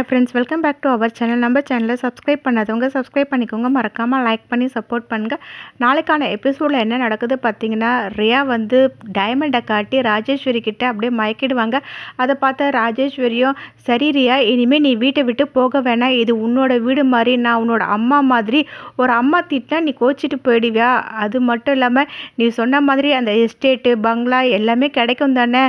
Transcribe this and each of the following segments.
Hi friends welcome back to our channel நம்ம சேனலை subscribe பண்ணாதவங்க சப்ஸ்கிரைப் பண்ணிக்கோங்க. மறக்காமல் லைக் பண்ணி சப்போர்ட் பண்ணுங்கள் நாளைக்கான எபிசோடில் என்ன நடக்குது பார்த்தீங்கன்னா ரியா வந்து டைமண்டை காட்டி ராஜேஸ்வரி கிட்டே அப்படியே மயக்கிடுவாங்க. அதை பார்த்த ராஜேஸ்வரியும் சரி ரியா இனிமேல் நீ வீட்டை விட்டு போக வேணாம். இது உன்னோட வீடு மாதிரி நான் உன்னோட அம்மா மாதிரி. ஒரு அம்மா திட்டினா நீ கோச்சிட்டு போயிடுவியா? அது மட்டும் இல்லாமல் நீ சொன்ன மாதிரி அந்த எஸ்டேட்டு பங்களா எல்லாமே கிடைக்கும் தானே?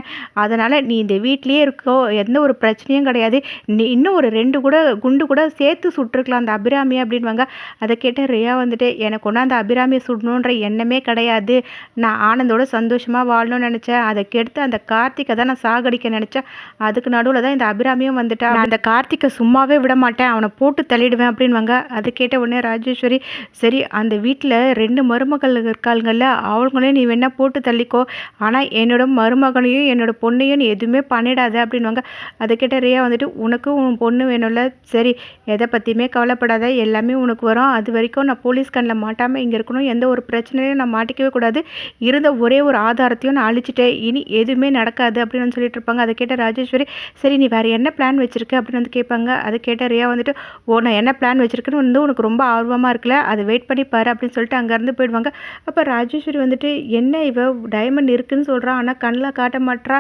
அதனால் நீ இந்த வீட்லேயே இருக்கோ. எந்த ஒரு பிரச்சனையும் கிடையாது. நீ இன்னும் ஒரு ரெண்டு கூட குண்டு கூட சேர்த்து சுட்டிருக்கலாம். அந்த அபிராமி அப்படின்வாங்க அதை கேட்ட ரியா வந்துட்டு எனக்கு ஒன்றும் அந்த அபிராமியை சுடணுன்ற எண்ணமே கிடையாது. நான் ஆனந்தோட சந்தோஷமாக வாழணும்னு நினச்சேன். அதை கெடுத்து அந்த கார்த்திகை தான் நான் சாகடிக்க நினச்சேன். அதுக்கு நடுவில் தான் இந்த அபிராமியும் வந்துட்டா. நான் அந்த கார்த்திகை சும்மாவே விட மாட்டேன். அவனை போட்டு தள்ளிடுவேன் அப்படின்வாங்க அதை கேட்ட உடனே ராஜேஸ்வரி சரி அந்த வீட்டில் ரெண்டு மருமகள் இருக்காளுங்கள்ல அவங்களையும் நீ வேணால் போட்டு தள்ளிக்கோ. ஆனால் என்னோட மருமகனையும் என்னோட பொண்ணையும் நீ எதுவுமே பண்ணிடாத அப்படின்வாங்க அதை கேட்ட ரியா வந்துட்டு உனக்கும் உன் பொண்ணு வேணும்ல? சரி எதை பற்றியுமே கவலைப்படாத எல்லாமே உனக்கு வரும். அது வரைக்கும் நான் போலீஸ் கண்ணில் மாட்டாமல் இங்கே இருக்கணும். எந்த ஒரு பிரச்சனையும் நான் மாட்டிக்கவே கூடாது. இருந்த ஒரே ஒரு ஆதாரத்தையும் நான் அழிச்சிட்டேன். இனி எதுவுமே நடக்காது அப்படின்னு வந்து சொல்லிட்டு இருப்பாங்க. அதை கேட்ட ராஜேஸ்வரி சரி நீ வேறு என்ன பிளான் வச்சிருக்க? அப்படின்னு வந்து கேட்பாங்க. அதை கேட்ட ரியா வந்துட்டு ஓ நான் என்ன பிளான் வச்சிருக்கேன்னு வந்து உனக்கு ரொம்ப ஆர்வமாக இருக்குல்ல? அதை வெயிட் பண்ணி பாரு அப்படின்னு சொல்லிட்டு அங்கேருந்து போயிடுவாங்க. அப்போ ராஜேஸ்வரி வந்துட்டு என்ன இவ டைமண்ட் இருக்குன்னு சொல்கிறான் ஆனால் கண்ணில் காட்ட மாட்றா.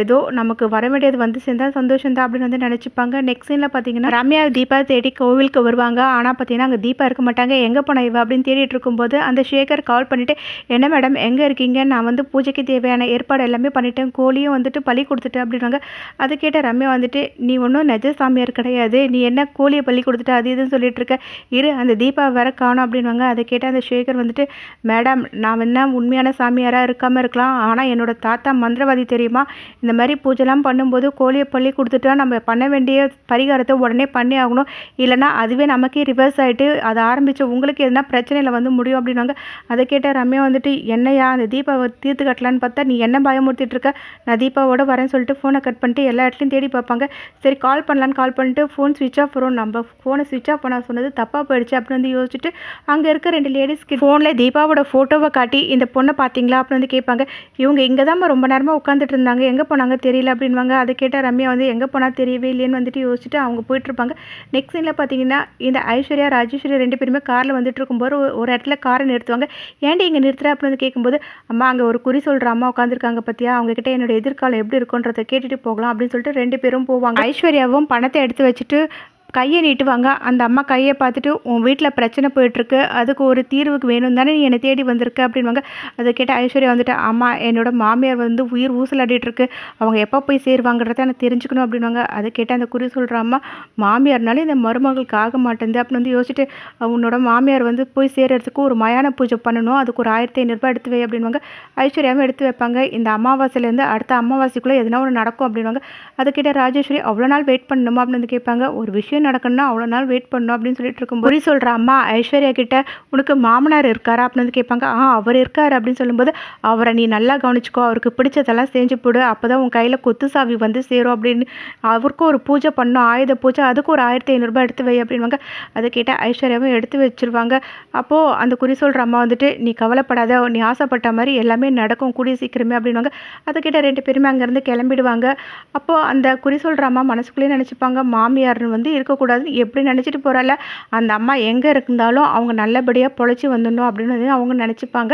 ஏதோ நமக்கு வர வேண்டியது வந்து சேர்ந்தால் சந்தோஷம் தான் அப்படின்னு வந்து நினச்சிப்பாங்க. நெக்ஸ்ட் சீனில் பார்த்தீங்கன்னா ரம்யா தீபா தேடி கோவிலுக்கு வருவாங்க. ஆனால் பார்த்தீங்கன்னா அங்கே தீபா இருக்க மாட்டாங்க. எங்கே போன இவ அப்படின்னு தேடிட்டு இருக்கும்போது அந்த ஷேகர் கால் பண்ணிவிட்டு என்ன மேடம் எங்கே இருக்கீங்க? நான் வந்து பூஜைக்கு தேவையான ஏற்பாடு எல்லாமே பண்ணிட்டேன். கோழியும் வந்துட்டு பலி கொடுத்துட்டேன் அப்படின்னாங்க அது கேட்ட ரம்யா வந்துட்டு நீ ஒன்றும் நெஜ சாமியார் கிடையாது. நீ என்ன கோழியை பலி கொடுத்துட்டு அது இதுன்னு சொல்லிட்டு இருக்க? இரு அந்த தீபா வேற காணும் அப்படின்வாங்க அதை கேட்ட அந்த ஷேகர் வந்துட்டு மேடம் நான் என்ன உண்மையான சாமியாராக இருக்காமல் இருக்கலாம். ஆனால் என்னோட தாத்தா மந்திரவாதி தெரியுமா? இந்த மாதிரி பூஜைலாம் பண்ணும்போது கோழியை பள்ளி கொடுத்துட்டா நம்ம பண்ண வேண்டிய பரிகாரத்தை உடனே பண்ணி ஆகணும். இல்லைனா அதுவே நமக்கே ரிவர்ஸ் ஆகிட்டு அதை ஆரம்பித்த உங்களுக்கு எதுனா பிரச்சனையில் வந்து முடியும் அப்படின்னாங்க அதை கேட்ட ரம்யா வந்துட்டு என்னையா அந்த தீபாவை தீர்த்து கட்டலான்னு பார்த்தா நீ என்ன பயமுறுத்திட்டு இருக்க? நான் தீபாவோட வரேன்னு சொல்லிட்டு ஃபோனை கட் பண்ணிட்டு எல்லா இடத்துலையும் தேடி பார்ப்பாங்க. சரி கால் பண்ணலான்னு கால் பண்ணிட்டு ஃபோன் ஸ்விட்ச் ஆஃப் வரும். நம்ம ஃபோனை ஸ்விட்ச் ஆஃப் பண்ண சொன்னது தப்பாக போயிடுச்சு அப்படின்னு வந்து யோசிச்சுட்டு அங்கே இருக்க ரெண்டு லேடிஸ்க்கு ஃபோனில் தீபாவோட ஃபோட்டோவை காட்டி இந்த பொண்ணை பார்த்தீங்களா? அப்படின்னு வந்து கேட்பாங்க. இவங்க இங்கே தான் ரொம்ப நேரமாக உட்காந்துட்டு இருந்தாங்க. எங்கே போனாங்க தெரியல அப்படின்வாங்க அதை கேட்டால் ரம்யா வந்து எங்கே போனால் தெரியவே இல்லைன்னு வந்துட்டு யோசிச்சுட்டு அவங்க போயிட்டுருப்பாங்க. நெக்ஸ்ட் சீனில் பார்த்தீங்கன்னா இந்த ஐஸ்வர்யா ராஜேஸ்வரி ரெண்டு பேருமே காரில் வந்துட்டு இருக்கும்போது ஒரு- ஒரு இடத்துல காரை நிறுத்துவாங்க. ஏன்டி இங்கே நிறுத்துற? அப்படின்னு வந்து கேட்கும்போது அம்மா அங்கே ஒரு குறி சொல்கிற அம்மா உட்காந்துருக்காங்க பார்த்தியா அவங்க கிட்ட என்னோட எதிர்காலம் எப்படி இருக்குன்றதை கேட்டுட்டு போகலாம் அப்படின்னு சொல்லிட்டு ரெண்டு பேரும் போவாங்க. ஐஸ்வர்யாவும் பணத்தை எடுத்து வச்சுட்டு கையை நீட்டுவாங்க. அந்த அம்மா கையை பார்த்துட்டு உன் வீட்டில் பிரச்சனை போயிட்டுருக்கு. அதுக்கு ஒரு தீர்வுக்கு வேணும் தானே நீ என்னை தேடி வந்திருக்க? அப்படின்வாங்க அதை கேட்ட ஐஸ்வர்யா வந்துட்டு அம்மா என்னோட மாமியார் வந்து உயிர் ஊசலாடிட்டுருக்கு. அவங்க எப்போ போய் சேருவாங்கிறத எனக்கு தெரிஞ்சுக்கணும். அப்படின்வாங்க அதை கேட்ட அந்த குறி சொல்கிற அம்மா மாமியார்னால இந்த மருமகளுக்கு ஆக மாட்டேங்குது அப்படின்னு வந்து யோசிச்சுட்டு உன்னோட மாமியார் வந்து போய் சேர்கிறதுக்கு ஒரு மயான பூஜை பண்ணணும். அதுக்கு ஒரு ஆயிரத்தி ஐநூறுரூபா எடுத்து வை. அப்படின்வாங்க ஐஸ்வர்யாவும் எடுத்து வைப்பாங்க. இந்த அமாவாசையிலேருந்து அடுத்த அமாவாசைக்குள்ளே எதுனா ஒன்று நடக்கும் அப்படின்வாங்க அதுக்கிட்ட ராஜேஸ்வரி அவ்வளோ நாள் வெயிட் பண்ணணுமா? அப்படின்னு வந்து கேட்பாங்க. ஒரு விஷயம் நடக்கணும்னா அவ்வளோ நாள் வெயிட் பண்ணணும் அப்படின்னு சொல்லிட்டு இருக்கும் சொல்கிற அம்மா ஐஸ்வர்யா கிட்ட உனக்கு மாமனார் இருக்காரா? அப்படின்னு வந்து கேட்பாங்க. ஆ அவர் இருக்காரு. அப்படின்னு சொல்லும்போது அவரை நீ நல்லா கவனிச்சுக்கோ. அவருக்கு பிடிச்சதெல்லாம் செஞ்சு போடு. அப்போ தான் உன் கையில் கொத்து சாவி வந்து சேரும். அப்படின்னு அவருக்கும் ஒரு பூஜை பண்ணோம் ஆயுத பூஜை. அதுக்கு ஒரு ஆயிரத்தி ஐநூறுரூபா எடுத்து வை அப்படின்வாங்க அதை கேட்டால் ஐஸ்வர்யாவும் எடுத்து வச்சிருவாங்க. அப்போது அந்த குறி சொல்கிற அம்மா வந்துட்டு நீ கவலைப்படாத. நீ ஆசைப்பட்ட மாதிரி எல்லாமே நடக்கும். கூடிய சீக்கிரமே. அப்படின்வாங்க அதை கேட்டால் ரெண்டு பேருமே அங்கேருந்து கிளம்பிடுவாங்க. அப்போது அந்த குறி சொல்கிற அம்மா மனசுக்குள்ளேயே நினச்சிப்பாங்க. மாமியார் வந்து இருக்கக்கூடாதுன்னு எப்படி நினச்சிட்டு போகிறால அந்த அம்மா எங்கே இருந்தாலும் அவங்க நல்லபடியாக பொழைச்சி வந்துடணும் அப்படின்னு வந்து அவங்க நினச்சிப்பாங்க.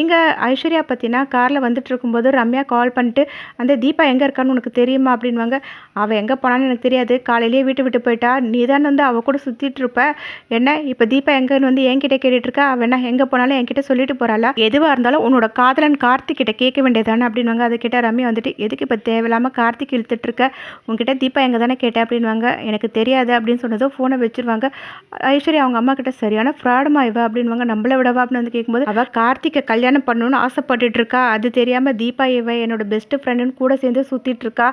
இங்கே ஐஸ்வர்யா பற்றினா காரில் வந்துட்டு இருக்கும்போது ரம்யா கால் பண்ணிட்டு அந்த தீபா எங்கே இருக்கான்னு உனக்கு தெரியுமா? அப்படின்வாங்க அவள் எங்கே போனான்னு எனக்கு தெரியாது. காலையிலேயே வீட்டு விட்டு போயிட்டா. நீ தான் வந்து அவள் கூட சுற்றிட்டு இருப்ப. என்ன இப்போ தீபா எங்கேன்னு வந்து என்கிட்ட கேட்டுட்டு இருக்கா அவள் என்ன எங்கே போனாலும் என்கிட்ட சொல்லிட்டு போகிறாளா எதுவாக இருந்தாலும் உன்னோட காதலன் கார்த்திக் கிட்ட கேட்க வேண்டியதானே அப்படின்வாங்க அதை கேட்டால் ரம்யா வந்துட்டு எதுக்கு இப்போ தேவையில்லாமல் கார்த்திக் இழுத்துட்டு இருக்க? உங்ககிட்ட தீபா எங்கே தானே கேட்டேன் அப்படின்வாங்க எனக்கு தெரியாது அப்படின்னு சொன்னதும் ஃபோனை வச்சிருவாங்க. ஐஸ்வர்யா அவங்க அம்மா கிட்ட சரியான ஃப்ராடமா இவ அப்படின்வாங்க நம்மள விடவா அப்படின்னு வந்து கேட்கும்போது அவள் கார்த்திகை கல்யாணம் பண்ணணும்னு ஆசைப்பட்டுட்டு இருக்கா. அது தெரியாமல் தீபா இவ என்னோட பெஸ்ட் ஃப்ரெண்டுன்னு கூட சேர்ந்து சுற்றிட்டு இருக்கா.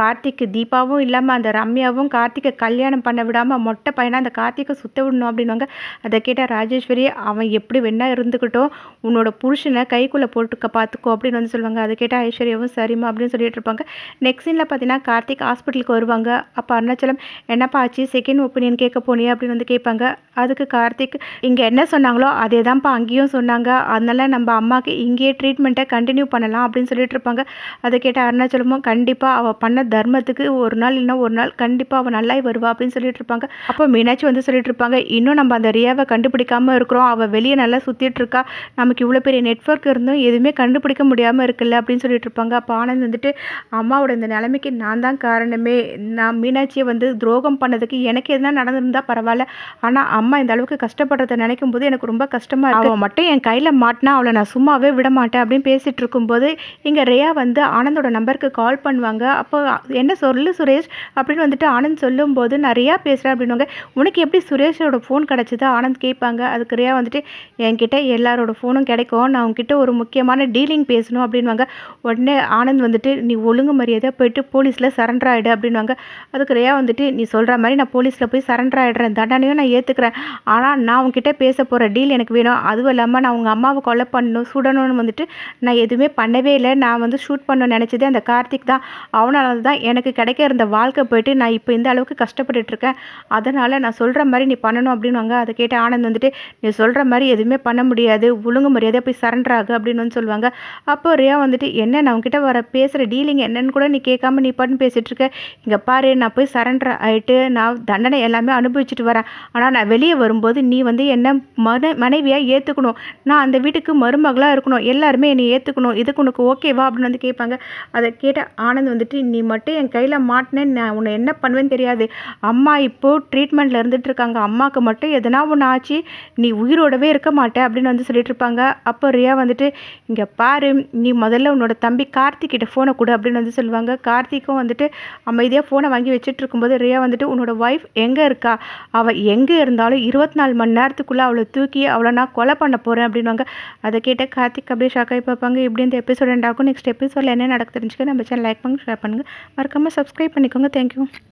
கார்த்திக் தீபாவும் இல்லாமல் அந்த ரம்யாவும் கார்த்திகை கல்யாணம் பண்ண விடாமல் மொட்டை பையனா அந்த கார்த்திகை சுத்த விடணும் அப்படின்வாங்க அதை கேட்டால் ராஜேஸ்வரி அவன் எப்படி வேணா இருந்துக்கிட்டோம் உன்னோட புருஷனை கைக்குள்ளே போட்டுக்க பார்த்துக்கோ அப்படின்னு வந்து சொல்லுவாங்க. அதை கேட்டால் ஐஸ்வர்யாவும் சரிம்மா அப்படின்னு சொல்லிட்டு இருப்பாங்க. நெக்ஸ்ட் சீனில் பார்த்தீங்கன்னா கார்த்திக் ஹாஸ்பிட்டலுக்கு வருவாங்க. அப்போ அருணாச்சலம் என்னப்பா ஆச்சு? செகண்ட் ஒப்பீனியன் கேட்க போனியே அப்படின்னு வந்து கேட்பாங்க. அதுக்கு கார்த்திக் இங்கே என்ன சொன்னாங்களோ அதே தான்ப்பா அங்கேயும் சொன்னாங்க. அதனால நம்ம அம்மாவுக்கு இங்கேயே ட்ரீட்மெண்ட்டை கண்டினியூ பண்ணலாம் அப்படின்னு சொல்லிட்டு இருப்பாங்க. அதை கேட்ட அருணாச்சலமும் கண்டிப்பாக அவள் பண்ண தர்மத்துக்கு ஒரு நாள் இல்லைன்னா ஒரு நாள் கண்டிப்பாக அவள் நல்லா வருவா அப்படின்னு சொல்லிட்டு இருப்பாங்க. அப்போ மீனாட்சி வந்து சொல்லிட்டு இருப்பாங்க இன்னும் நம்ம அந்த ரியாவை கண்டுபிடிக்காமல் இருக்கிறோம். அவள் வெளியே நல்லா சுற்றிட்டு இருக்கா. நமக்கு இவ்வளோ பெரிய நெட்ஒர்க் இருந்தும் எதுவுமே கண்டுபிடிக்க முடியாமல் இருக்குல்ல அப்படின்னு சொல்லிட்டு இருப்பாங்க. அப்போ ஆனந்த் வந்துட்டு அம்மாவோட இந்த நிலைமைக்கு நான் தான் காரணமே. நான் மீனாட்சியை வந்து துரோகம் பண்ணதுக்கு எனக்கு எதுனா நடந்திருந்தால் பரவாயில்ல. ஆனால் அம்மா இந்த அளவுக்கு கஷ்டப்படுறத நினைக்கும் போது எனக்கு ரொம்ப கஷ்டமாக இருக்கு. அவள் மட்டும் என் கையில் மாட்டினா அவளை நான் சும்மாவே விட மாட்டேன் அப்படின்னு பேசிகிட்டு இருக்கும்போது இங்கே ரேயா வந்து ஆனந்தோட நம்பருக்கு கால் பண்ணுவாங்க. அப்போ என்ன சொல்லு சுரேஷ்? அப்படின்னு வந்துட்டு ஆனந்த் சொல்லும்போது நான் ரியா பேசுகிறேன் அப்படின்னுவாங்க. உனக்கு எப்படி சுரேஷோட ஃபோன் கிடச்சிது? ஆனந்த் கேட்பாங்க. அதுக்கு ரியா வந்துட்டு என்கிட்ட எல்லாரோட ஃபோனும் கிடைக்கும். நான் உங்ககிட்ட ஒரு முக்கியமான டீலிங் பேசணும் அப்படின்வாங்க உடனே ஆனந்த் வந்துட்டு நீ ஒழுங்கு மரியாதையாக போயிட்டு போலீஸில் சரண்டர் ஆகிடு அப்படின்வாங்க அதுக்கு ரியா வந்துட்டு நீ சொல்கிற மாதிரி நான் போலீஸில் போய் சரண்டர் ஆகிடுறேன் தண்டனையும் நான் ஏற்றுக்கிறேன் ஆனால் நான் அவங்ககிட்ட பேச போகிற டீல் எனக்கு வேணும். அதுவும் இல்லாமல் நான் உங்கள் அம்மாவை கொலை பண்ணணும் சுடணும்னு வந்துட்டு நான் எதுவுமே பண்ணவே இல்லை. நான் வந்து ஷூட் பண்ண நினச்சதே அந்த கார்த்திக் தான். அவனால தான் எனக்கு கிடைக்க இருந்த வாழ்க்கை போயிட்டு நான் இப்போ இந்த அளவுக்கு கஷ்டப்பட்டுட்டிருக்கேன் அதனால் நான் சொல்கிற மாதிரி நீ பண்ணணும் அப்படின்வாங்க அதை கேட்டு ஆனந்த் வந்துட்டு நீ சொல்கிற மாதிரி எதுவுமே பண்ண முடியாது. ஒழுங்கு மரியாதையாக போய் சரண்டர் ஆகு அப்படின்னு வந்து சொல்லுவாங்க. அப்போ ரியா வந்துட்டு என்ன நான் உங்ககிட்ட வர பேசுகிற டீலிங் என்னன்னு கூட நீ கேட்காம நீ பண்ணு பேசிகிட்ருக்க இங்கே பாரு நான் போய் சரண்டர் ஆகிட்டு நான் தண்டனை எல்லாமே அனுபவிச்சுட்டு வரேன். ஆனால் நான் வெளியே வரும்போது நீ வந்து என்ன மன மனைவியாக ஏற்றுக்கணும் நான் அந்த வீட்டுக்கு மருமகளாக இருக்கணும். எல்லாருமே என்னை ஏற்றுக்கணும் இதுக்கு உனக்கு ஓகேவா அப்படின்னு வந்து கேட்பாங்க. அதை கேட்ட ஆனந்த் வந்துட்டு நீ மட்டும் என் கையில் மாட்டினேன் நான் உன்னை என்ன பண்ணுவேன்னு தெரியாது. அம்மா இப்போது ட்ரீட்மெண்ட்டில் இருந்துட்டு இருக்காங்க. அம்மாவுக்கு மட்டும் எதனா ஒன்று ஆச்சு. நீ உயிரோடவே இருக்க மாட்டேன் அப்படின்னு வந்து சொல்லிட்டு இருப்பாங்க. அப்போ ரியா வந்துட்டு இங்கே பாரு நீ முதல்ல உன்னோட தம்பி கார்த்திக் கிட்ட ஃபோனை கொடு அப்படின்னு வந்து சொல்லுவாங்க. கார்த்திக்கும் வந்துட்டு அமைதியாக ஃபோனை வாங்கி வச்சுட்டு இருக்கும்போது ரியா வந்துட்டு உன்னோட ஒய்ஃப் எங்கே இருக்கா? அவள் எங்கே இருந்தாலும் இருபத்தி நாலு மணி நேரத்துக்குள்ளே அவளை தூக்கி அவளை நான் கொலை பண்ண போகிறேன் அப்படின்வாங்க அதை கேட்ட கார்த்திக் அப்படியே ஷாக்காகி பார்ப்பாங்க. இப்படி இந்த எபிசோட் எண்டாகும் நெக்ஸ்ட் எபிசோடில் என்ன நடக்கு தெரிஞ்சுக்க நம்ம சேனல் லைக் பண்ணி ஷேர் பண்ணுங்கள் மறக்காமல் சப்ஸ்கிரைப் பண்ணிக்கோங்க. தேங்க்யூ